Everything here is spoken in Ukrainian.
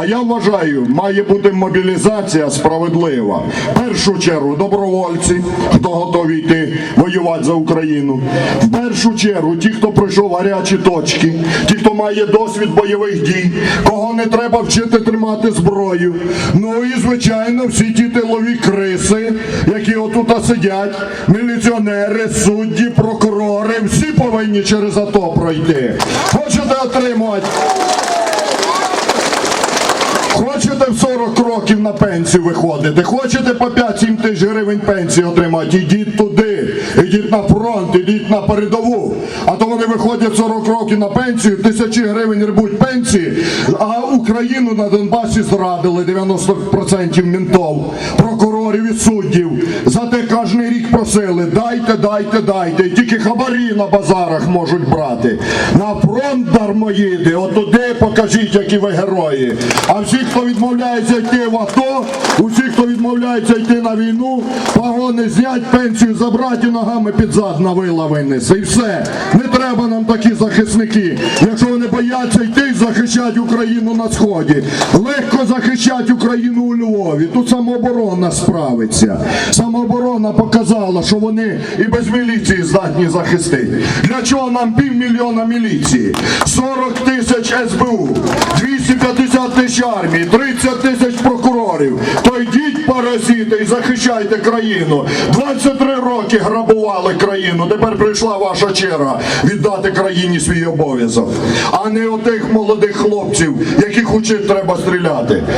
А я вважаю, має бути мобілізація справедлива. В першу чергу добровольці, хто готові йти воювати за Україну. В першу чергу ті, хто пройшов гарячі точки, ті, хто має досвід бойових дій, кого не треба вчити тримати зброю. Ну і звичайно, всі ті тилові криси, які отут сидять, міліціонери, судді, прокурори, всі повинні через АТО пройти. Хочете отримувати? Хочете в 40 років на пенсію виходити, хочете по 5-7 тисяч гривень пенсії отримати, ідіть туди, ідіть на фронт, ідіть на передову. А то вони виходять 40 років на пенсію, тисячі гривень рбуть пенсії, а Україну на Донбасі зрадили 90% ментов, прокурорів і суддів. Зате кожен рік просили, дайте, дайте, дайте. І тільки хабарі на базарах можуть брати. На фронт дармоїди, отуди покажіть, які ви герої. А всі, хто відмовляється йти в АТО, усі, хто відмовляється йти на війну, погони знять, пенсію забрати і ногами під зад на вила винесе. І все. Не треба нам такі захисники. Якщо вони бояться захищати Україну на сході. Легко захищати Україну у Львові. Тут самооборона справиться. Самооборона показала, що вони і без міліції здатні захистити. Для чого нам півмільйона міліції? 40 тисяч СБУ, 250 тисяч армії, 30 тисяч прокурорів. Паразити і захищайте країну. 23 роки грабували країну. Тепер прийшла ваша черга віддати країні свій обов'язок, а не отих молодих хлопців, яких учить треба стріляти.